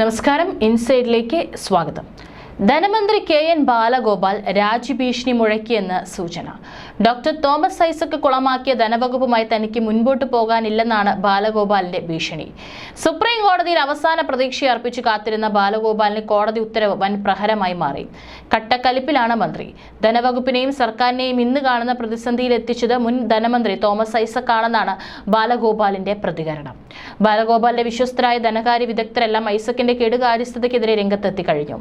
നമസ്കാരം. ഇൻസൈഡിലേക്ക് സ്വാഗതം. ധനമന്ത്രി കെ എൻ ബാലഗോപാൽ രാജ്യഭീഷണി മുഴക്കിയെന്ന് സൂചന. ഡോക്ടർ തോമസ് ഐസക് കുളമാക്കിയ ധനവകുപ്പുമായി തനിക്ക് മുൻപോട്ട് പോകാനില്ലെന്നാണ് ബാലഗോപാലിന്റെ ഭീഷണി. സുപ്രീം കോടതിയിൽ അവസാന പ്രതീക്ഷ അർപ്പിച്ചു കാത്തിരുന്ന ബാലഗോപാലിന് കോടതി ഉത്തരവ് വൻ പ്രഹരമായി മാറി. കട്ടക്കലിപ്പിലാണ് മന്ത്രി. ധനവകുപ്പിനെയും സർക്കാരിനെയും ഇന്ന് കാണുന്ന പ്രതിസന്ധിയിൽ എത്തിച്ചത് മുൻ ധനമന്ത്രി തോമസ് ഐസക് ആണെന്നാണ് ബാലഗോപാലിന്റെ പ്രതികരണം. ബാലഗോപാലിന്റെ വിശ്വസ്തരായ ധനകാര്യ വിദഗ്ധരെല്ലാം ഐസക്കിന്റെ കെടുകാര്യസ്ഥതയ്ക്കെതിരെ രംഗത്തെത്തി കഴിഞ്ഞു.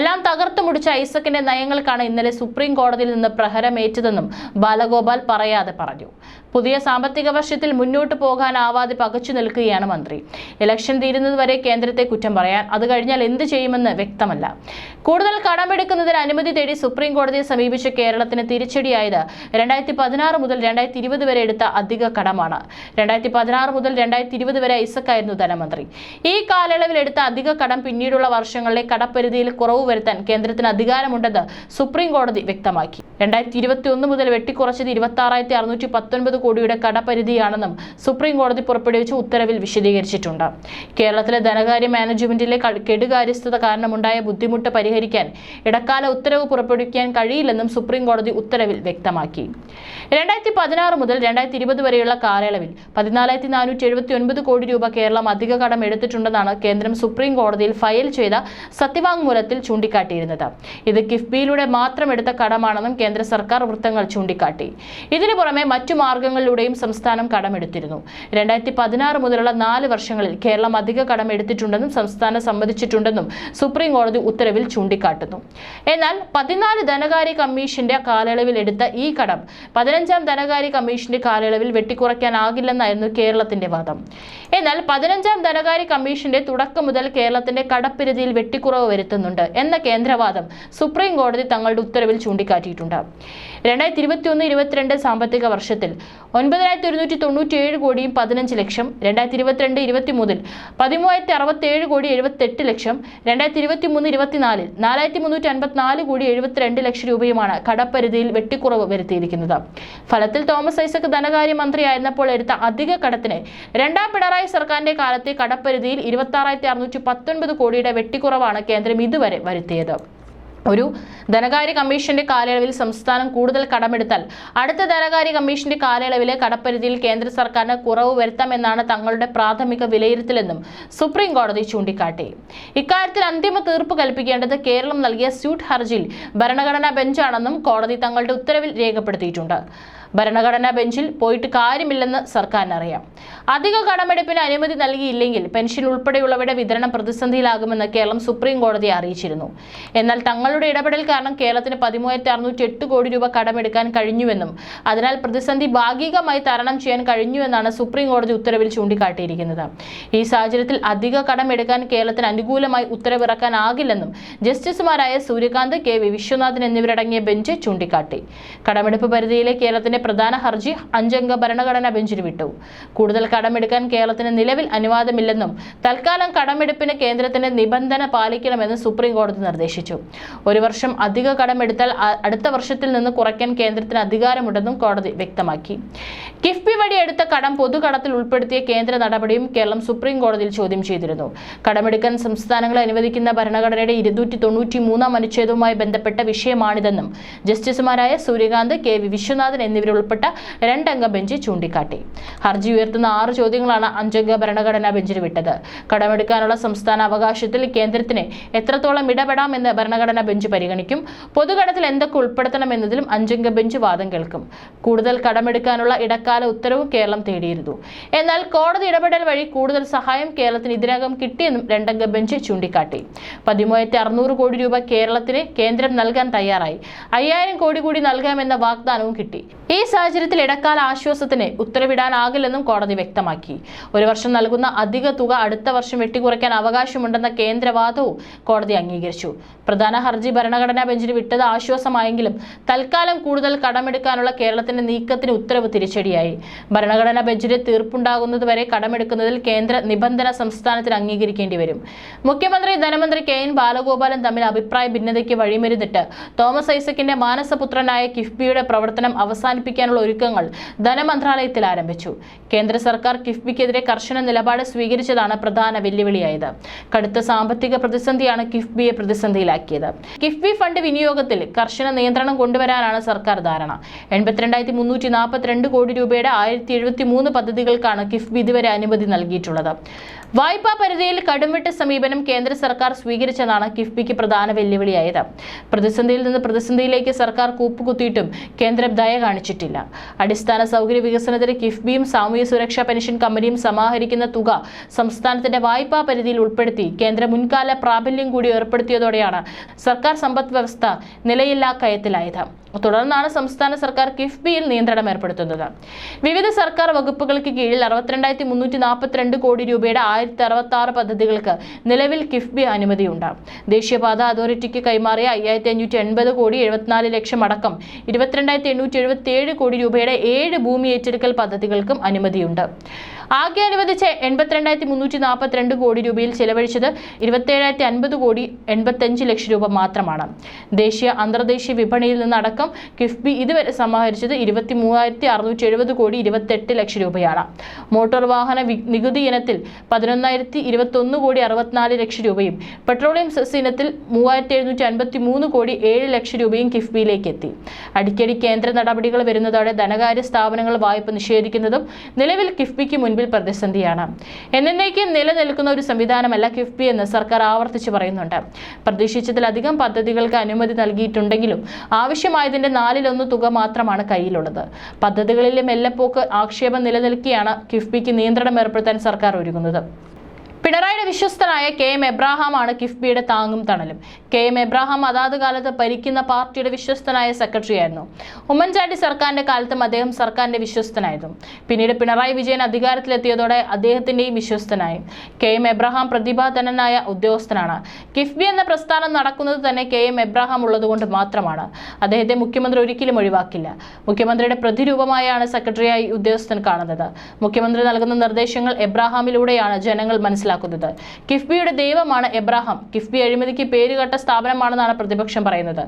എല്ലാം തകർത്തു മുടിച്ച ഐസക്കിന്റെ നയങ്ങൾക്കാണ് ഇന്നലെ സുപ്രീം കോടതിയിൽ നിന്ന് പ്രഹരമേറ്റതെന്നും ബാലഗോപാൽ പറയാതെ പറഞ്ഞു. പുതിയ സാമ്പത്തിക വർഷത്തിൽ മുന്നോട്ട് പോകാനാവാതെ പകച്ചു നിൽക്കുകയാണ് മന്ത്രി. ഇലക്ഷൻ തീരുന്നതുവരെ കേന്ദ്രത്തെ കുറ്റം പറയാൻ അത് കഴിഞ്ഞാൽ എന്ത് ചെയ്യുമെന്ന് വ്യക്തമല്ല. കൂടുതൽ കടമെടുക്കുന്നതിന് അനുമതി തേടി സുപ്രീം കോടതിയെ സമീപിച്ച കേരളത്തിന് തിരിച്ചടിയായത് രണ്ടായിരത്തി പതിനാറ് മുതൽ രണ്ടായിരത്തി ഇരുപത് വരെ എടുത്ത അധിക കടമാണ്. രണ്ടായിരത്തി പതിനാറ് മുതൽ രണ്ടായിരത്തി ഇരുപത് വരെ ഐസക്കായിരുന്നു ധനമന്ത്രി. ഈ കാലയളവിൽ എടുത്ത അധിക കടം പിന്നീടുള്ള വർഷങ്ങളിലെ കടപ്പരിധിയിൽ കുറവ് വരുത്താൻ കേന്ദ്രത്തിന് അധികാരമുണ്ടെന്ന് സുപ്രീം കോടതി വ്യക്തമാക്കി. രണ്ടായിരത്തി ഇരുപത്തി ഒന്ന് മുതൽ വെട്ടിക്കുറച്ചത് ഇരുപത്തി ആറായിരത്തി അറുന്നൂറ്റി പത്തൊൻപത് കോടിയുടെ കടപരിധിയാണെന്നും സുപ്രീം കോടതി പുറപ്പെടുവിച്ച ഉത്തരവിൽ വിശദീകരിച്ചിട്ടുണ്ട്. കേരളത്തിലെ ധനകാര്യ മാനേജ്മെന്റിലെ കെടുകാര്യസ്ഥത കാരണമുണ്ടായ ബുദ്ധിമുട്ട് പരിഹരിക്കാൻ ഇടക്കാല ഉത്തരവ് പുറപ്പെടുവിക്കാൻ കഴിയില്ലെന്നും സുപ്രീം കോടതി ഉത്തരവിൽ വ്യക്തമാക്കി. രണ്ടായിരത്തി പതിനാറ് മുതൽ രണ്ടായിരത്തി ഇരുപത് വരെയുള്ള കാലയളവിൽ പതിനാലായിരത്തി നാനൂറ്റി എഴുപത്തി ഒൻപത് കോടി രൂപ കേരളം അധിക കടം എടുത്തിട്ടുണ്ടെന്നാണ് കേന്ദ്രം സുപ്രീം കോടതിയിൽ ഫയൽ ചെയ്ത സത്യവാങ്മൂലത്തിൽ ചൂണ്ടിക്കാട്ടിയിരുന്നത്. ഇത് കിഫ്ബിയിലൂടെ മാത്രം എടുത്ത കടമാണെന്നും കേന്ദ്ര സർക്കാർ വൃത്തങ്ങൾ ചൂണ്ടിക്കാട്ടി. ഇതിനു പുറമെ മറ്റു മാർഗങ്ങളിലൂടെയും സംസ്ഥാനം കടമെടുത്തിരുന്നു. രണ്ടായിരത്തി പതിനാറ് മുതലുള്ള നാല് വർഷങ്ങളിൽ കേരളം അധിക കടമെടുത്തിട്ടുണ്ടെന്നും സംസ്ഥാനം സമ്മതിച്ചിട്ടുണ്ടെന്നും സുപ്രീം കോടതി ഉത്തരവിൽ ചൂണ്ടിക്കാട്ടുന്നു. എന്നാൽ പതിനാല് ധനകാര്യ കമ്മീഷന്റെ കാലയളവിൽ എടുത്ത ഈ കടം പതിനഞ്ചാം ധനകാര്യ കമ്മീഷന്റെ കാലയളവിൽ വെട്ടിക്കുറയ്ക്കാനാകില്ലെന്നായിരുന്നു കേരളത്തിന്റെ വാദം. എന്നാൽ പതിനഞ്ചാം ധനകാര്യ കമ്മീഷന്റെ തുടക്കം മുതൽ കേരളത്തിന്റെ കടപ്പിരുതിയിൽ വെട്ടിക്കുറവ് വരുത്തുന്നുണ്ട് എന്ന കേന്ദ്രവാദം സുപ്രീം കോടതി തങ്ങളുടെ ഉത്തരവിൽ ചൂണ്ടിക്കാട്ടിയിട്ടുണ്ട്. രണ്ടായിരത്തി ഇരുപത്തി ഒന്ന് ഇരുപത്തിരണ്ട് സാമ്പത്തിക വർഷത്തിൽ ഒൻപതിനായിരത്തി ഒരുന്നൂറ്റി തൊണ്ണൂറ്റി ഏഴ് കോടിയും പതിനഞ്ച് ലക്ഷം രണ്ടായിരത്തി ഇരുപത്തിരണ്ട് ഇരുപത്തി മൂന്നിൽ പതിമൂവായിരത്തി അറുപത്തി ഏഴ് കോടി എഴുപത്തെട്ട് ലക്ഷം രണ്ടായിരത്തി ഇരുപത്തി മൂന്ന് ഇരുപത്തിനാലിൽ നാലായിരത്തി മുന്നൂറ്റി അൻപത്തിനാല് കോടി എഴുപത്തിരണ്ട് ലക്ഷം രൂപയുമാണ് കടപ്പരിധിയിൽ വെട്ടിക്കുറവ് വരുത്തിയിരിക്കുന്നത്. ഫലത്തിൽ തോമസ് ഐസക് ധനകാര്യ മന്ത്രിയായിരുന്നപ്പോൾ എടുത്ത അധിക കടത്തിന് രണ്ടാം പിണറായി സർക്കാരിന്റെ കാലത്തെ കടപ്പരിധിയിൽ ഇരുപത്തി ആറായിരത്തി അറുന്നൂറ്റി പത്തൊൻപത് കോടിയുടെ വെട്ടിക്കുറവാണ് കേന്ദ്രം ഇതുവരെ വരുത്തിയത്. ഒരു ധനകാര്യ കമ്മീഷന്റെ കാലയളവിൽ സംസ്ഥാനം കൂടുതൽ കടമെടുത്താൽ അടുത്ത ധനകാര്യ കമ്മീഷന്റെ കാലയളവിലെ കടപ്പരിധിയിൽ കേന്ദ്ര സർക്കാരിന് കുറവ് വരുത്താമെന്നാണ് തങ്ങളുടെ പ്രാഥമിക വിലയിരുത്തലെന്നും സുപ്രീം കോടതി ചൂണ്ടിക്കാട്ടി. ഇക്കാര്യത്തിൽ അന്തിമ തീർപ്പ് കൽപ്പിക്കേണ്ടത് കേരളം നൽകിയ സ്യൂട്ട് ഹർജിയിൽ ഭരണഘടനാ ബെഞ്ചാണെന്നും കോടതി തങ്ങളുടെ ഉത്തരവിൽ രേഖപ്പെടുത്തിയിട്ടുണ്ട്. ഭരണഘടനാ ബെഞ്ചിൽ പോയിട്ട് കാര്യമില്ലെന്ന് സർക്കാരിനറിയാം. അധിക കടമെടുപ്പിന് അനുമതി നൽകിയില്ലെങ്കിൽ പെൻഷൻ ഉൾപ്പെടെയുള്ളവയുടെ വിതരണം പ്രതിസന്ധിയിലാകുമെന്ന് കേരളം സുപ്രീം കോടതിയെ അറിയിച്ചിരുന്നു. എന്നാൽ തങ്ങളുടെ ഇടപെടൽ കാരണം കേരളത്തിന് പതിമൂവായിരത്തി അറുന്നൂറ്റി എട്ട് കോടി രൂപ കടമെടുക്കാൻ കഴിഞ്ഞുവെന്നും അതിനാൽ പ്രതിസന്ധി ഭാഗികമായി തരണം ചെയ്യാൻ കഴിഞ്ഞുവെന്നാണ് സുപ്രീം കോടതി ഉത്തരവിൽ ചൂണ്ടിക്കാട്ടിയിരിക്കുന്നത്. ഈ സാഹചര്യത്തിൽ അധിക കടമെടുക്കാൻ കേരളത്തിന് അനുകൂലമായി ഉത്തരവിറക്കാനാകില്ലെന്നും ജസ്റ്റിസുമാരായ സൂര്യകാന്ത് കെ വി വിശ്വനാഥൻ എന്നിവരടങ്ങിയ ബെഞ്ച് ചൂണ്ടിക്കാട്ടി. കടമെടുപ്പ് പരിധിയിലെ കേരളത്തിന്റെ പ്രധാന ഹർജി അഞ്ചംഗ ഭരണഘടനാ ബെഞ്ചിന് വിട്ടു. കൂടുതൽ കടമെടുക്കാൻ കേരളത്തിന് നിലവിൽ അനുവാദമില്ലെന്നും തൽക്കാലം കടമെടുപ്പിന് കേന്ദ്രത്തിന്റെ നിബന്ധന പാലിക്കണമെന്ന് സുപ്രീം കോടതി നിർദ്ദേശിച്ചു. ഒരു വർഷം അധിക കടമെടുത്താൽ അടുത്ത വർഷത്തിൽ നിന്ന് കുറയ്ക്കാൻ കേന്ദ്രത്തിന് അധികാരമുണ്ടെന്നും കോടതി വ്യക്തമാക്കി. കിഫ്ബി വഴി എടുത്ത കടം പൊതുകടത്തിൽ ഉൾപ്പെടുത്തിയ കേന്ദ്ര നടപടിയും കേരളം സുപ്രീം കോടതിയിൽ ചോദ്യം ചെയ്തിരുന്നു. കടമെടുക്കാൻ സംസ്ഥാനങ്ങളെ അനുവദിക്കുന്ന ഭരണഘടനയുടെ ഇരുന്നൂറ്റി തൊണ്ണൂറ്റി മൂന്നാം അനുച്ഛേദവുമായി ബന്ധപ്പെട്ട വിഷയമാണിതെന്നും ജസ്റ്റിസുമാരായ സൂര്യകാന്ത് കെ വി വിശ്വനാഥൻ എന്നിവരുൾപ്പെട്ട രണ്ടംഗ ബെഞ്ച് ചൂണ്ടിക്കാട്ടി. ഹർജി ഉയർത്തുന്ന ആറ് ചോദ്യങ്ങളാണ് അഞ്ചംഗ ഭരണഘടനാ ബെഞ്ചിന് വിട്ടത്. കടമെടുക്കാനുള്ള സംസ്ഥാന അവകാശത്തിൽ കേന്ദ്രത്തിന് എത്രത്തോളം ഇടപെടാമെന്ന് ഭരണഘടനാ ബെഞ്ച് പരിഗണിക്കും. പൊതുകടത്തിൽ എന്തൊക്കെ ഉൾപ്പെടുത്തണമെന്നതിലും അഞ്ചംഗ ബെഞ്ച് വാദം കേൾക്കും. കൂടുതൽ കടമെടുക്കാനുള്ള ഇടക്കാല ഉത്തരവ് കേരളം തേടിയിരുന്നു. എന്നാൽ കോടതി ഇടപെടൽ വഴി കൂടുതൽ സഹായം കേരളത്തിന് ഇതിനകം കിട്ടിയെന്നും രണ്ടംഗ ബെഞ്ച് ചൂണ്ടിക്കാട്ടി. പതിമൂവായിരത്തി അറുന്നൂറ് കോടി രൂപ കേരളത്തിന് കേന്ദ്രം നൽകാൻ തയ്യാറായി. അയ്യായിരം കോടി കൂടി നൽകാമെന്ന വാഗ്ദാനവും കിട്ടി. ഈ സാഹചര്യത്തിൽ ഇടക്കാല ആശ്വാസത്തിന് ഉത്തരവിടാനാകില്ലെന്നും കോടതി വ്യക്തമാക്കി. ഒരു വർഷം നൽകുന്ന അധിക തുക അടുത്ത വർഷം വെട്ടിക്കുറയ്ക്കാൻ അവകാശമുണ്ടെന്ന കേന്ദ്രവാദവും കോടതി അംഗീകരിച്ചു. പ്രധാന ഹർജി ഭരണഘടനാ ബെഞ്ചിന് വിട്ടത് ആശ്വാസമായെങ്കിലും തൽക്കാലം കൂടുതൽ കടമെടുക്കാനുള്ള കേരളത്തിന്റെ നീക്കത്തിന് ഉത്തരവ് തിരിച്ചടിയായി. ഭരണഘടനാ ബെഞ്ചിന്റെ തീർപ്പുണ്ടാകുന്നതുവരെ കടമെടുക്കുന്നതിൽ കേന്ദ്ര നിബന്ധന സംസ്ഥാനത്തിന് അംഗീകരിക്കേണ്ടി വരും. മുഖ്യമന്ത്രി ധനമന്ത്രി കെ. എൻ. ബാലഗോപാലൻ തമ്മിൽ അഭിപ്രായ ഭിന്നതയ്ക്ക് വഴിമരുന്നിട്ട് തോമസ് ഐസക്കിന്റെ മാനസപുത്രനായ കിഫ്ബിയുടെ പ്രവർത്തനം അവസാനിപ്പിക്കും അവസാനിപ്പിക്കാനുള്ള ഒരുക്കങ്ങൾ ധനമന്ത്രാലയത്തിൽ ആരംഭിച്ചു. കേന്ദ്ര സർക്കാർ കിഫ്ബിക്കെതിരെ കർശന നിലപാട് സ്വീകരിച്ചതാണ് പ്രധാന വെല്ലുവിളിയായത്. കടുത്ത സാമ്പത്തിക പ്രതിസന്ധിയാണ് കിഫ്ബിയെ പ്രതിസന്ധിയിലാക്കിയത്. കിഫ്ബി ഫണ്ട് വിനിയോഗത്തിൽ കർശന നിയന്ത്രണം കൊണ്ടുവരാനാണ് സർക്കാർ ധാരണ. എൺപത്തിരണ്ടായിരത്തി മുന്നൂറ്റി നാൽപ്പത്തിരണ്ട് കോടി രൂപയുടെ ആയിരത്തി എഴുപത്തി മൂന്ന് പദ്ധതികൾക്കാണ് കിഫ്ബി ഇതുവരെ അനുമതി നൽകിയിട്ടുള്ളത്. വായ്പാ പരിധിയിൽ കടുംവെട്ട് സമീപനം കേന്ദ്ര സർക്കാർ സ്വീകരിച്ചതാണ് കിഫ്ബിക്ക് പ്രധാന വെല്ലുവിളിയായത്. പ്രതിസന്ധിയിൽ നിന്ന് പ്രതിസന്ധിയിലേക്ക് സർക്കാർ കൂപ്പുകുത്തിയിട്ടും കേന്ദ്രം ദയ കാണിച്ചിട്ടില്ല. അടിസ്ഥാന സൗകര്യ വികസനത്തിന് കിഫ്ബിയും സാമൂഹ്യ സുരക്ഷാ പെൻഷൻ കമ്പനിയും സമാഹരിക്കുന്ന തുക സംസ്ഥാനത്തിന്റെ വായ്പാ പരിധിയിൽ ഉൾപ്പെടുത്തി കേന്ദ്ര മുൻകാല പ്രാബല്യം കൂടി ഏർപ്പെടുത്തിയതോടെയാണ് സർക്കാർ സമ്പദ് വ്യവസ്ഥ നിലയില്ലാ കയത്തിലായത്. തുടർന്നാണ് സംസ്ഥാന സർക്കാർ കിഫ്ബിയിൽ നിയന്ത്രണം ഏർപ്പെടുത്തുന്നത്. വിവിധ സർക്കാർ വകുപ്പുകൾക്ക് കീഴിൽ അറുപത്തിരണ്ടായിരത്തി മുന്നൂറ്റി നാൽപ്പത്തിരണ്ട് കോടി രൂപയുടെ ആയിരത്തി അറുപത്തി ആറ് പദ്ധതികൾക്ക് നിലവിൽ കിഫ്ബി അനുമതിയുണ്ട്. ദേശീയപാത അതോറിറ്റിക്ക് കൈമാറിയ അയ്യായിരത്തി അഞ്ഞൂറ്റി എൺപത് കോടി എഴുപത്തിനാല് ലക്ഷം അടക്കം ഇരുപത്തിരണ്ടായിരത്തി എണ്ണൂറ്റി എഴുപത്തി ഏഴ് കോടി രൂപയുടെ ഏഴ് ഭൂമി ഏറ്റെടുക്കൽ പദ്ധതികൾക്കും അനുമതിയുണ്ട്. ആകെ അനുവദിച്ച എൺപത്തിരണ്ടായിരത്തി മുന്നൂറ്റി നാൽപ്പത്തിരണ്ട് കോടി രൂപയിൽ ചെലവഴിച്ചത് ഇരുപത്തേഴായിരത്തി അൻപത് കോടി എൺപത്തഞ്ച് ലക്ഷം രൂപ മാത്രമാണ്. ദേശീയ അന്തർദേശീയ വിപണിയിൽ നിന്നടക്കം കിഫ്ബി ഇതുവരെ സമാഹരിച്ചത് ഇരുപത്തി മൂവായിരത്തി അറുന്നൂറ്റി എഴുപത് കോടി ഇരുപത്തെട്ട് ലക്ഷം രൂപയാണ്. മോട്ടോർ വാഹന നികുതി ഇനത്തിൽ പതിനൊന്നായിരത്തി ഇരുപത്തൊന്ന് കോടി അറുപത്തിനാല് ലക്ഷം രൂപയും പെട്രോളിയം സെസ് ഇനത്തിൽ മൂവായിരത്തി എഴുന്നൂറ്റി അൻപത്തി മൂന്ന് കോടി ഏഴ് ലക്ഷം രൂപയും കിഫ്ബിയിലേക്ക് എത്തി. അടിക്കടി കേന്ദ്ര നടപടികൾ വരുന്നതോടെ ധനകാര്യ സ്ഥാപനങ്ങൾ വായ്പ നിഷേധിക്കുന്നതും നിലവിൽ കിഫ്ബിക്ക് മുൻപിൽ പ്രതിസന്ധിയാണ്. എന്നേക്കും നിലനിൽക്കുന്ന ഒരു സംവിധാനമല്ല കിഫ്ബി എന്ന് സർക്കാർ ആവർത്തിച്ച് പറയുന്നുണ്ട്. പ്രതീക്ഷിച്ചതിലധികം പദ്ധതികൾക്ക് അനുമതി നൽകിയിട്ടുണ്ടെങ്കിലും ആവശ്യമായതിന്റെ നാലിലൊന്ന് തുക മാത്രമാണ് കയ്യിലുള്ളത്. പദ്ധതികളിലെ മെല്ലെപ്പോക്ക് ആക്ഷേപം നിലനിൽക്കെയാണ് കിഫ്ബിക്ക് നിയന്ത്രണം ഏർപ്പെടുത്താൻ സർക്കാർ ഒരുങ്ങുന്നത്. പിണറായിയുടെ വിശ്വസ്തനായ കെ എം എബ്രാഹാമാണ് കിഫ്ബിയുടെ താങ്ങും തണലും. കെ എം എബ്രാഹാം അതാത് കാലത്ത് ഭരിക്കുന്ന പാർട്ടിയുടെ വിശ്വസ്തനായ സെക്രട്ടറിയായിരുന്നു. ഉമ്മൻചാണ്ടി സർക്കാരിന്റെ കാലത്തും അദ്ദേഹം സർക്കാരിന്റെ വിശ്വസ്തനായിരുന്നു. പിന്നീട് പിണറായി വിജയൻ അധികാരത്തിലെത്തിയതോടെ അദ്ദേഹത്തിന്റെയും വിശ്വസ്തനായി. കെ എം എബ്രഹാം പ്രതിഭാധനനായ ഉദ്യോഗസ്ഥനാണ്. കിഫ്ബി എന്ന പ്രസ്ഥാനം നടക്കുന്നത് തന്നെ കെ എം എബ്രാഹാം ഉള്ളതുകൊണ്ട് മാത്രമാണ്. അദ്ദേഹത്തെ മുഖ്യമന്ത്രി ഒരിക്കലും ഒഴിവാക്കില്ല. മുഖ്യമന്ത്രിയുടെ പ്രതിരൂപമായാണ് സെക്രട്ടറിയായി ഉദ്യോഗസ്ഥൻ കാണുന്നത്. മുഖ്യമന്ത്രി നൽകുന്ന നിർദ്ദേശങ്ങൾ എബ്രാഹാമിലൂടെയാണ് ജനങ്ങൾ മനസ്സിലാക്കുന്നത്. കിഫ്ബിയുടെ ദൈവമാണ് എബ്രാഹാം. കിഫ്ബി അഴിമതിക്ക് പേരുകെട്ട സ്ഥാപനമാണെന്നാണ് പ്രതിപക്ഷം പറയുന്നത്.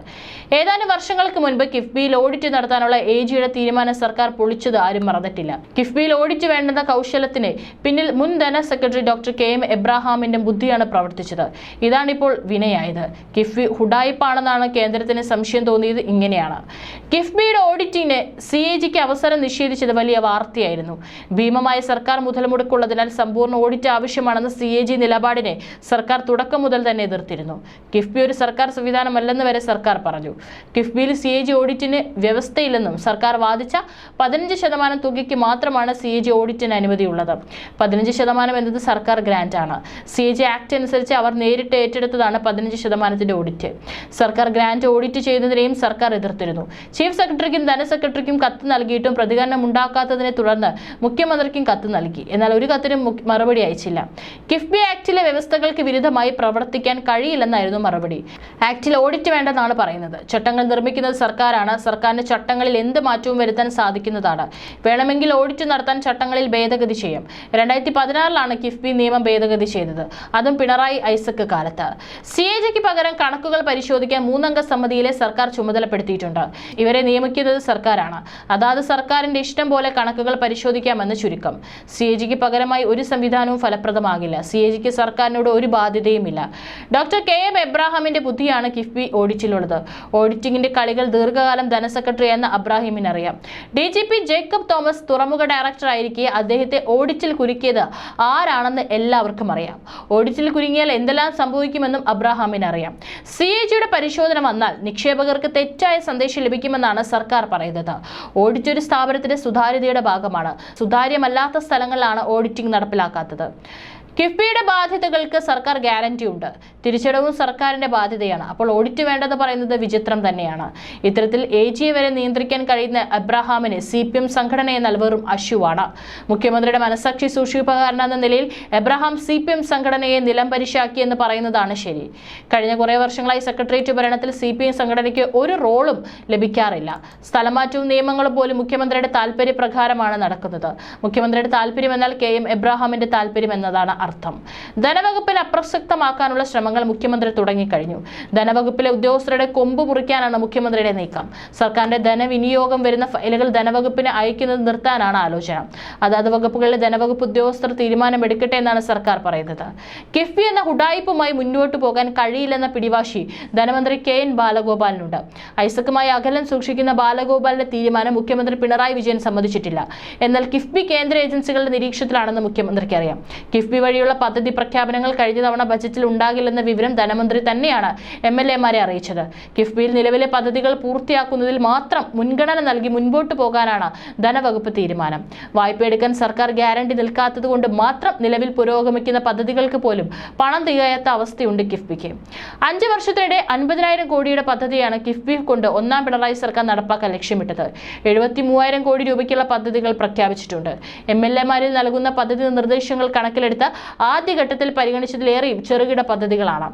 ഏതാനും വർഷങ്ങൾക്ക് മുൻപ് കിഫ്ബിയിൽ ഓഡിറ്റ് നടത്താനുള്ള എ ജിയുടെ തീരുമാനം സർക്കാർ പൊളിച്ചത് ആരും മറന്നിട്ടില്ല. കിഫ്ബിയിൽ ഓഡിറ്റ് വേണ്ടെന്ന കൗശലത്തിന് പിന്നിൽ മുൻ ധന സെക്രട്ടറി ഡോക്ടർ കെ എം എബ്രാഹാമിന്റെ ബുദ്ധിയാണ് പ്രവർത്തിച്ചത്. ഇതാണിപ്പോൾ വിനയായത്. കിഫ്ബി ഹുഡായിപ്പാണെന്നാണ് കേന്ദ്രത്തിന് സംശയം തോന്നിയത് ഇങ്ങനെയാണ്. കിഫ്ബിയുടെ ഓഡിറ്റിന് സി എ ജിക്ക് അവസരം നിഷേധിച്ചത് വലിയ വാർത്തയായിരുന്നു. ഭീമമായ സർക്കാർ മുതൽ മുടക്കുള്ളതിനാൽ സമ്പൂർണ ഓഡിറ്റ് ആവശ്യമാണെന്ന സി എ ജി നിലപാടിനെ സർക്കാർ തുടക്കം മുതൽ തന്നെ എതിർത്തിരുന്നു. കിഫ്ബി ഒരു സർക്കാർ സംവിധാനമല്ലെന്ന് വരെ സർക്കാർ പറഞ്ഞു. കിഫ്ബിയിൽ സി എ ജി ഓഡിറ്റിന് വ്യവസ്ഥയില്ലെന്നും സർക്കാർ വാദിച്ച പതിനഞ്ച് ശതമാനം തുകയ്ക്ക് മാത്രമാണ് സി എ ജി ഓഡിറ്റിന് അനുമതിയുള്ളത്. പതിനഞ്ച് ശതമാനം എന്നത് സർക്കാർ ഗ്രാന്റാണ്. സി എ ജി ആക്ട് അനുസരിച്ച് അവർ നേരിട്ട് ഏറ്റെടുത്തതാണ് പതിനഞ്ച് ശതമാനത്തിന്റെ ഓഡിറ്റ്. സർക്കാർ ഗ്രാന്റ് ഓഡിറ്റ് ചെയ്യുന്നതിനെയും സർക്കാർ എതിർത്തിരുന്നു. ചീഫ് സെക്രട്ടറിക്കും ധനസെക്രട്ടറിക്കും കത്ത് നൽകിയിട്ടും പ്രതികരണം ഉണ്ടാക്കാത്തതിനെ തുടർന്ന് മുഖ്യമന്ത്രിക്കും കത്ത് നൽകി. എന്നാൽ ഒരു കത്തിനും മറുപടി അയച്ചില്ല. കിഫ്ബി ആക്ടിലെ വ്യവസ്ഥകൾക്ക് വിരുദ്ധമായി പ്രവർത്തിക്കാൻ കഴിയില്ലെന്നായിരുന്നു മറുപടി. ആക്ടിൽ ഓഡിറ്റ് വേണ്ടെന്നാണ് പറയുന്നത്. ചട്ടങ്ങൾ നിർമ്മിക്കുന്നത് സർക്കാരാണ്. സർക്കാരിന് ചട്ടങ്ങളിൽ എന്ത് മാറ്റവും വരുത്താൻ സാധിക്കുന്നതാണ്. വേണമെങ്കിൽ ഓഡിറ്റ് നടത്താൻ ചട്ടങ്ങളിൽ ഭേദഗതി ചെയ്യും. രണ്ടായിരത്തി പതിനാറിലാണ് കിഫ്ബി നിയമം ഭേദഗതി ചെയ്തത്. അതും പിണറായി ഐസക് കാലത്ത്. സി എ ജിക്ക് പകരം കണക്കുകൾ പരിശോധിക്കാൻ മൂന്നംഗ സമിതിയിലെ സർക്കാർ ചുമതലപ്പെടുത്തിയിട്ടുണ്ട്. ഇവരെ നിയമിക്കുന്നത് സർക്കാരാണ്. അതാത് സർക്കാരിന്റെ ഇഷ്ടം പോലെ കണക്കുകൾ പരിശോധിക്കാമെന്ന് ചുരുക്കം. സി എ ജിക്ക് പകരമായി ഒരു സംവിധാനവും ഫലപ്രദമാകില്ല. സി എ ജിക്ക് സർക്കാരിനോട് ഒരു ബാധ്യതയുമില്ല. ഡോക്ടർ കെ എം എബ്രാഹാമിന്റെ ബുദ്ധിയാണ് കിഫ്ബി ഓഡിറ്റിലുള്ളത്. ഓഡിറ്റിംഗിന്റെ കളികൾ ദീർഘകാലം ധനസെക്രട്ടറി എന്ന അബ്രാഹിമിന് അറിയാം D G P Jacob Thomas തുറമുഖ ഡയറക്ടർ ആയിരിക്കെ അദ്ദേഹത്തെ ഓഡിറ്റിൽ കുരുക്കിയത് ആരാണെന്ന് എല്ലാവർക്കും അറിയാം. ഓഡിറ്റിൽ കുരുങ്ങിയാൽ എന്തെല്ലാം സംഭവിക്കുമെന്നും അബ്രാഹാമിന് അറിയാം സി എ ജിയുടെ പരിശോധന വന്നാൽ നിക്ഷേപകർക്ക് തെറ്റായ സന്ദേശം ലഭിക്കുമെന്നാണ് സർക്കാർ പറയുന്നത്. ഓഡിറ്റ് ഒരു സ്ഥാപനത്തിന്റെ സുതാര്യതയുടെ ഭാഗമാണ്. സുതാര്യമല്ലാത്ത സ്ഥലങ്ങളിലാണ് ഓഡിറ്റിംഗ് നടപ്പിലാക്കാത്തത്. കിഫ്ബിയുടെ ബാധ്യതകൾക്ക് സർക്കാർ ഗ്യാരണ്ടി ഉണ്ട്. തിരിച്ചടവും സർക്കാരിന്റെ ബാധ്യതയാണ്. അപ്പോൾ ഓഡിറ്റ് വേണ്ടെന്ന് പറയുന്നത് വിചിത്രം തന്നെയാണ്. ഇത്തരത്തിൽ എ വരെ നിയന്ത്രിക്കാൻ കഴിയുന്ന അബ്രഹാമിന് സി പി എം സംഘടന എന്നാൽ വെറും അശുവാണ് മുഖ്യമന്ത്രിയുടെ മനസാക്ഷി സൂക്ഷിപ്പുകാരൻ എന്ന നിലയിൽ എബ്രഹാം സി പി എം സംഘടനയെ നിലം എന്ന് പറയുന്നതാണ് ശരി. കഴിഞ്ഞ കുറേ വർഷങ്ങളായി സെക്രട്ടേറിയറ്റ് ഭരണത്തിൽ സി പി എം സംഘടനയ്ക്ക് ഒരു റോളും ലഭിക്കാറില്ല. സ്ഥലമാറ്റവും നിയമങ്ങളും പോലും മുഖ്യമന്ത്രിയുടെ താല്പര്യപ്രകാരമാണ് നടക്കുന്നത്. മുഖ്യമന്ത്രിയുടെ താല്പര്യം എന്നാൽ കെ എം എബ്രഹാമിന്റെ താല്പര്യം എന്നതാണ് അർത്ഥം ധനവകുപ്പിൽ അപ്രസക്തമാക്കാനുള്ള ശ്രമങ്ങൾ മുഖ്യമന്ത്രി തുടങ്ങിക്കഴിഞ്ഞു. ധനവകുപ്പിലെ ഉദ്യോഗസ്ഥരുടെ കൊമ്പ് മുറിക്കാനാണ് മുഖ്യമന്ത്രിയുടെ നീക്കം. സർക്കാരിന്റെ ധനവിനിയോഗം വരുന്ന ഫയലുകൾ ധനവകുപ്പിന് അയക്കുന്നത് നിർത്താനാണ് ആലോചന. അതാത് വകുപ്പുകളിലെ ധനവകുപ്പ് ഉദ്യോഗസ്ഥർ തീരുമാനമെടുക്കട്ടെ എന്നാണ് സർക്കാർ പറയുന്നത്. കിഫ്ബി എന്ന ഹുഡായിപ്പുമായി മുന്നോട്ട് പോകാൻ കഴിയില്ലെന്ന പിടിവാശി ധനമന്ത്രി കെ എൻ ബാലഗോപാലിനുണ്ട്. ഐസക്കുമായി അകലം സൂക്ഷിക്കുന്ന ബാലഗോപാലിന്റെ തീരുമാനം മുഖ്യമന്ത്രി പിണറായി വിജയൻ സമ്മതിച്ചിട്ടില്ല. എന്നാൽ കിഫ്ബി കേന്ദ്ര ഏജൻസികളുടെ നിരീക്ഷണത്തിലാണെന്ന് മുഖ്യമന്ത്രിക്ക് അറിയാം കിഫ്ബി വഴിയുള്ള പദ്ധതി പ്രഖ്യാപനങ്ങൾ കഴിഞ്ഞ തവണ ബജറ്റിൽ ഉണ്ടാകില്ലെന്ന വിവരം ധനമന്ത്രി തന്നെയാണ് എം എൽ എമാരെ അറിയിച്ചത്. കിഫ്ബിയിൽ നിലവിലെ പദ്ധതികൾ പൂർത്തിയാക്കുന്നതിൽ മാത്രം മുൻഗണന നൽകി മുൻപോട്ട് പോകാനാണ് ധനവകുപ്പ് തീരുമാനം. വായ്പ എടുക്കാൻ സർക്കാർ ഗ്യാരണ്ടി നിൽക്കാത്തതുകൊണ്ട് മാത്രം നിലവിൽ പുരോഗമിക്കുന്ന പദ്ധതികൾക്ക് പോലും പണം തികയാത്ത അവസ്ഥയുണ്ട് കിഫ്ബിക്ക്. അഞ്ച് വർഷത്തിനിടെ അൻപതിനായിരം കോടിയുടെ പദ്ധതിയാണ് കിഫ്ബി കൊണ്ട് ഒന്നാം പിണറായി സർക്കാർ നടപ്പാക്കാൻ ലക്ഷ്യമിട്ടത്. എഴുപത്തി മൂവായിരം കോടി രൂപയ്ക്കുള്ള പദ്ധതികൾ പ്രഖ്യാപിച്ചിട്ടുണ്ട്. എം എൽ എമാരിൽ നൽകുന്ന പദ്ധതി നിർദ്ദേശങ്ങൾ കണക്കിലെടുത്ത് ആദ്യഘട്ടത്തിൽ പരിഗണിച്ചതിലേറെയും ചെറുകിട പദ്ധതികളാണ്.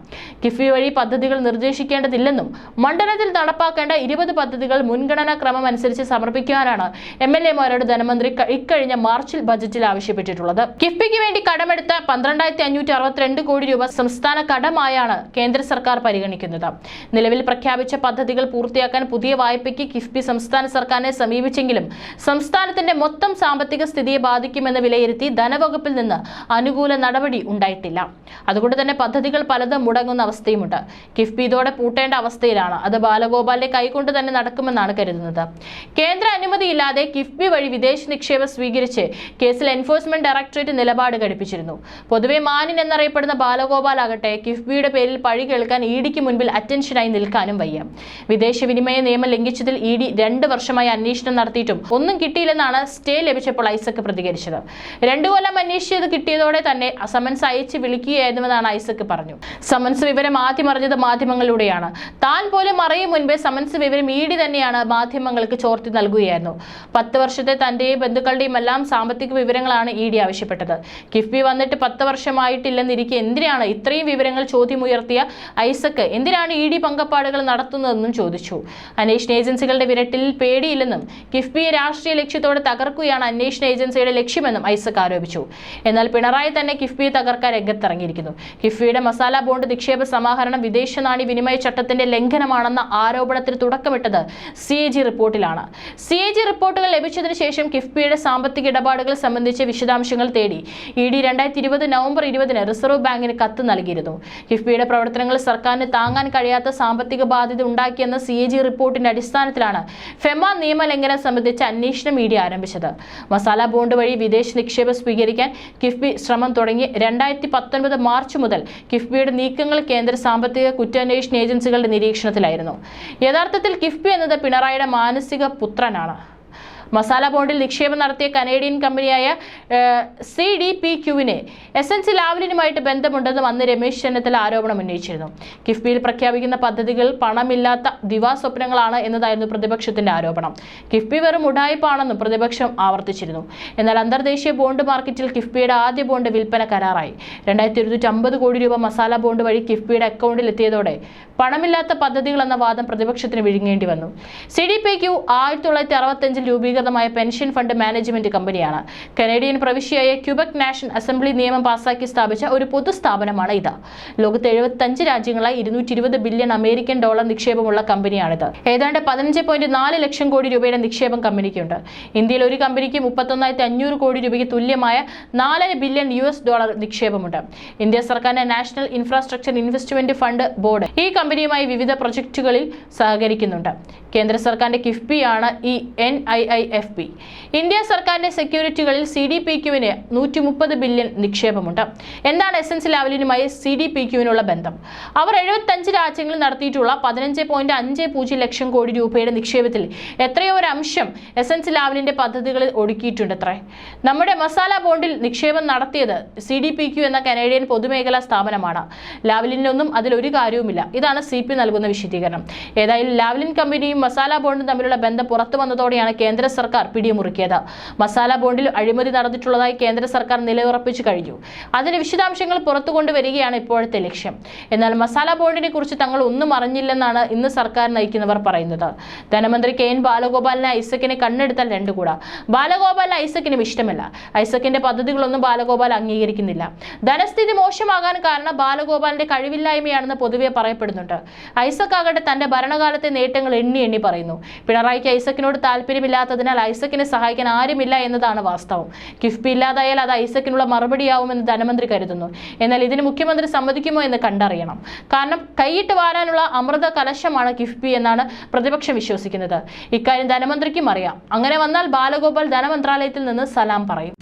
കിഫ്ബി വഴി പദ്ധതികൾ നിർദ്ദേശിക്കേണ്ടതില്ലെന്നും മണ്ഡലത്തിൽ നടപ്പാക്കേണ്ട ഇരുപത് പദ്ധതികൾ മുൻഗണനാ ക്രമം അനുസരിച്ച് സമർപ്പിക്കാനാണ് എം എൽ എമാരോട് ധനമന്ത്രി ഇക്കഴിഞ്ഞ മാർച്ചിൽ ബജറ്റിൽ ആവശ്യപ്പെട്ടിട്ടുള്ളത്. കിഫ്ബിക്ക് വേണ്ടി കടമെടുത്ത പന്ത്രണ്ടായിരത്തി അഞ്ഞൂറ്റി അറുപത്തിരണ്ട് കോടി രൂപ സംസ്ഥാന കടമായാണ് കേന്ദ്ര സർക്കാർ പരിഗണിക്കുന്നത്. നിലവിൽ പ്രഖ്യാപിച്ച പദ്ധതികൾ പൂർത്തിയാക്കാൻ പുതിയ വായ്പയ്ക്ക് കിഫ്ബി സംസ്ഥാന സർക്കാരിനെ സമീപിച്ചെങ്കിലും സംസ്ഥാനത്തിന്റെ മൊത്തം സാമ്പത്തിക സ്ഥിതിയെ ബാധിക്കുമെന്ന് വിലയിരുത്തി ധനവകുപ്പിൽ നിന്ന് അനുകൂല നടപടി ഉണ്ടായിട്ടില്ല. അതുകൊണ്ട് തന്നെ പദ്ധതികൾ പലതും മുടങ്ങുന്ന അവസ്ഥയുമുണ്ട്. കിഫ്ബി ഇതോടെ പൂട്ടേണ്ട അവസ്ഥയിലാണ്. അത് ബാലഗോപാലിന്റെ കൈകൊണ്ട് തന്നെ നടക്കുമെന്നാണ് കരുതുന്നത്. കേന്ദ്ര അനുമതിയില്ലാതെ കിഫ്ബി വഴി വിദേശ നിക്ഷേപം സ്വീകരിച്ച് കേസിൽ എൻഫോഴ്സ്മെന്റ് ഡയറക്ടറേറ്റ് നിലപാട് ഘടിപ്പിച്ചിരുന്നു. പൊതുവെ മാനിൻ എന്നറിയപ്പെടുന്ന ബാലഗോപാൽ ആകട്ടെ കിഫ്ബിയുടെ പേരിൽ പഴി കേൾക്കാൻ ഇ ഡിക്ക് മുൻപിൽ അറ്റൻഷനായി നിൽക്കാനും വയ്യ. വിദേശ വിനിമയ നിയമം ലംഘിച്ചതിൽ ഇ ഡി രണ്ട് വർഷമായി അന്വേഷണം നടത്തിയിട്ടും ഒന്നും കിട്ടിയില്ലെന്നാണ് സ്റ്റേ ലഭിച്ചപ്പോൾ ഐസക് പ്രതികരിച്ചത്. രണ്ടു കൊല്ലം അന്വേഷിച്ചത് കിട്ടിയതോടെ തന്നെ സമൻസ് അയച്ച് വിളിക്കുകയായിരുന്നുവെന്നാണ് ഐസക് പറഞ്ഞു. സമൻസ് വിവരം ആദ്യം അറിഞ്ഞത് മാധ്യമങ്ങളിലൂടെയാണ്. താൻ പോലും അറിയും മുൻപേ സമൻസ് വിവരം ഡി തന്നെയാണ് മാധ്യമങ്ങൾക്ക് ചോർത്തി നൽകുകയായിരുന്നു. പത്ത് വർഷത്തെ തന്റെയും ബന്ധുക്കളുടെയും എല്ലാം സാമ്പത്തിക വിവരങ്ങളാണ് ഇ ഡി ആവശ്യപ്പെട്ടത്. കിഫ്ബി വന്നിട്ട് പത്ത് വർഷമായിട്ടില്ലെന്നിരിക്കെ എന്തിനാണ് ഇത്രയും വിവരങ്ങൾ ചോദ്യമുയർത്തിയ ഐസക് എന്തിനാണ് ഇ ഡി പങ്കപ്പാടുകൾ നടത്തുന്നതെന്നും ചോദിച്ചു. അന്വേഷണ ഏജൻസികളുടെ വിരട്ടിൽ പേടിയില്ലെന്നും കിഫ്ബിയെ രാഷ്ട്രീയ ലക്ഷ്യത്തോടെ തകർക്കുകയാണ് അന്വേഷണ ഏജൻസിയുടെ ലക്ഷ്യമെന്നും ഐസക് ആരോപിച്ചു. എന്നാൽ പിണറായി തന്നെ കിഫ്ബിയെ തകർക്കാൻ രംഗത്തിറങ്ങിയിരിക്കുന്നു. കിഫ്ബിയുടെ മസാല ബോണ്ട് നിക്ഷേപ സമാഹരണം വിദേശ നാണി വിനിമയ ചട്ടത്തിന്റെ ലംഘനമാണെന്ന ആരോപണത്തിന് തുടക്കമിട്ടത് സി എ ജി റിപ്പോർട്ടിലാണ്. സി എ ജി റിപ്പോർട്ടുകൾ ലഭിച്ചതിന് ശേഷം കിഫ്ബിയുടെ സാമ്പത്തിക ഇടപാടുകൾ സംബന്ധിച്ച വിശദാംശങ്ങൾ തേടി ഇ ഡി രണ്ടായിരത്തി ഇരുപത് നവംബർ ഇരുപതിന് റിസർവ് ബാങ്കിന് കത്ത് നൽകിയിരുന്നു. കിഫ്ബിയുടെ പ്രവർത്തനങ്ങൾ സർക്കാരിന് താങ്ങാൻ കഴിയാത്ത സാമ്പത്തിക ബാധ്യത ഉണ്ടാക്കിയെന്ന സി എ ജി റിപ്പോർട്ടിന്റെ അടിസ്ഥാനത്തിലാണ് ഫെമ നിയമലംഘനം സംബന്ധിച്ച അന്വേഷണം ഇ ഡി ആരംഭിച്ചത്. മസാല ബോണ്ട് വഴി വിദേശ നിക്ഷേപം സ്വീകരിക്കാൻ കിഫ്ബി ശ്രമം രണ്ടായിരത്തി പത്തൊൻപത് മാർച്ച് മുതൽ കിഫ്ബിയുടെ നീക്കങ്ങൾ കേന്ദ്ര സാമ്പത്തിക കുറ്റാന്വേഷണ ഏജൻസികളുടെ നിരീക്ഷണത്തിലായിരുന്നു. യഥാർത്ഥത്തിൽ കിഫ്ബി എന്നത് പിണറായിയുടെ മാനസിക പുത്രനാണ്. മസാല ബോണ്ടിൽ നിക്ഷേപം നടത്തിയ കനേഡിയൻ കമ്പനിയായ സി ഡി പി ക്യുവിന് എസ് എൻ സി ലാവലിനുമായിട്ട് ബന്ധമുണ്ടെന്നും അന്ന് രമേശ് ചെന്നിത്തല ആരോപണം ഉന്നയിച്ചിരുന്നു. കിഫ്ബിയിൽ പ്രഖ്യാപിക്കുന്ന പദ്ധതികൾ പണമില്ലാത്ത ദിവാസ്വപ്നങ്ങളാണ് എന്നതായിരുന്നു പ്രതിപക്ഷത്തിന്റെ ആരോപണം. കിഫ്ബി വെറും ഉടായ്പാണെന്നും പ്രതിപക്ഷം ആവർത്തിച്ചിരുന്നു. എന്നാൽ അന്തർദേശീയ ബോണ്ട് മാർക്കറ്റിൽ കിഫ്ബിയുടെ ആദ്യ ബോണ്ട് വിൽപ്പന കരാറായി. രണ്ടായിരത്തി ഇരുന്നൂറ്റി അമ്പത് കോടി രൂപ മസാല ബോണ്ട് വഴി കിഫ്ബിയുടെ അക്കൗണ്ടിൽ എത്തിയതോടെ പണമില്ലാത്ത പദ്ധതികൾ എന്ന വാദം പ്രതിപക്ഷത്തിന് വിഴുങ്ങേണ്ടി വന്നു. സി ഡി പി ക്യു ആയിരത്തി തൊള്ളായിരത്തി അറുപത്തഞ്ചിൽ രൂപീകൃതമായ പെൻഷൻ ഫണ്ട് മാനേജ്മെന്റ് കമ്പനിയാണ്. കനേഡിയൻ പ്രവിശ്യയായ ക്യൂബക് നാഷണൽ അസംബ്ലി നിയമം പാസാക്കി സ്ഥാപിച്ച ഒരു പൊതു സ്ഥാപനമാണ് ഇത്. ലോകത്തെ എഴുപത്തഞ്ച് രാജ്യങ്ങളായി ഇരുന്നൂറ്റി ഇരുപത് ബില്യൺ അമേരിക്കൻ ഡോളർ നിക്ഷേപമുള്ള കമ്പനിയാണിത്. ഏതാണ്ട് പതിനഞ്ച് പോയിന്റ് നാല് ലക്ഷം കോടി രൂപയുടെ നിക്ഷേപം കമ്പനിക്കുണ്ട്. ഇന്ത്യയിൽ ഒരു കമ്പനിക്ക് മുപ്പത്തൊന്നായിരത്തി അഞ്ഞൂറ് കോടി രൂപയ്ക്ക് തുല്യമായ നാലര ബില്യൺ യു എസ് ഡോളർ നിക്ഷേപമുണ്ട്. ഇന്ത്യ സർക്കാരിന്റെ national infrastructure investment fund board ഈ കമ്പനിയുമായി വിവിധ പ്രൊജക്ടുകളിൽ സഹകരിക്കുന്നുണ്ട്. കേന്ദ്ര സർക്കാരിന്റെ കിഫ്ബിയാണ് ഈ N I I F B India സർക്കാരിന്റെ സെക്യൂരിറ്റികളിൽ സി ഡി പി ക്യുവിന് നൂറ്റി മുപ്പത് ബില്യൺ നിക്ഷേപമുണ്ട്. എന്താണ് എസ് എൻ സി ലാവലിനുമായി സി ഡി പി ക്യുവിനുള്ള ബന്ധം? അവർ എഴുപത്തഞ്ച് രാജ്യങ്ങളിൽ നടത്തിയിട്ടുള്ള പതിനഞ്ച് പോയിന്റ് അഞ്ച് പൂജ്യം ലക്ഷം കോടി രൂപയുടെ നിക്ഷേപത്തിൽ എത്രയോ ഒരു അംശം എസ് എൻ സി ലാവലിന്റെ പദ്ധതികളിൽ ഒടുക്കിയിട്ടുണ്ട് അത്രേ നമ്മുടെ മസാല ബോണ്ടിൽ നിക്ഷേപം നടത്തിയത് സി ഡി പി ക്യു എന്ന കനേഡിയൻ പൊതുമേഖലാ സ്ഥാപനമാണ്. ലാവലിനൊന്നും അതിലൊരു കാര്യവുമില്ല. ഇതാണ് സി പി നൽകുന്ന വിശദീകരണം. ഏതായാലും ലാവ്ലിൻ കമ്പനിയും മസാല ബോണ്ടും തമ്മിലുള്ള ബന്ധം പുറത്തു വന്നതോടെയാണ് കേന്ദ്ര സർക്കാർ പിടിമുറുക്കിയത്. മസാല ബോണ്ടിൽ അഴിമതി നടന്നിട്ടുള്ളതായി കേന്ദ്ര സർക്കാർ നിലയുറപ്പിച്ചു കഴിഞ്ഞു. അതിന്റെ വിശദാംശങ്ങൾ പുറത്തു കൊണ്ടുവരികയാണ് ഇപ്പോഴത്തെ ലക്ഷ്യം. എന്നാൽ മസാല ബോണ്ടിനെ കുറിച്ച് തങ്ങൾ ഒന്നും അറിഞ്ഞില്ലെന്നാണ് ഇന്ന് സർക്കാർ നയിക്കുന്നവർ പറയുന്നത്. ധനമന്ത്രി കെ എൻ ബാലഗോപാലിനെ ഐസക്കിനെ കണ്ണെടുത്താൽ രണ്ടുകൂടാ ബാലഗോപാലിന് ഐസക്കിനും ഇഷ്ടമല്ല. ഐസക്കിന്റെ പദ്ധതികളൊന്നും ബാലഗോപാൽ അംഗീകരിക്കുന്നില്ല. ധനസ്ഥിതി മോശമാകാൻ കാരണം ബാലഗോപാലിന്റെ കഴിവില്ലായ്മയാണെന്ന് പൊതുവെ പറയപ്പെടുന്നുണ്ട്. ഐസക് ആകട്ടെ തന്റെ ഭരണകാലത്തെ നേട്ടങ്ങൾ എണ്ണി എണ്ണി പറയുന്നു. പിണറായിക്ക് ഐസക്കിനോട് താല്പര്യമില്ലാത്തതിനാൽ ഐസക്കിനെ സഹായിക്കാൻ ആരുമില്ല എന്നതാണ് വാസ്തവം. കിഫ്ബി ഇല്ലാതായാൽ അത് ഐസക്കിനുള്ള മറുപടിയാവുമെന്ന് ധനമന്ത്രി കരുതുന്നു. എന്നാൽ ഇതിന് മുഖ്യമന്ത്രി സമ്മതിക്കുമോ എന്ന് കണ്ടറിയണം. കാരണം കൈയിട്ട് വാരാനുള്ള അമൃത കലശമാണ് കിഫ്ബി എന്നാണ് പ്രതിപക്ഷം വിശ്വസിക്കുന്നത്. ഇക്കാര്യം ധനമന്ത്രിക്കും അറിയാം. അങ്ങനെ വന്നാൽ ബാലഗോപാൽ ധനമന്ത്രാലയത്തിൽ നിന്ന് സലാം പറയും.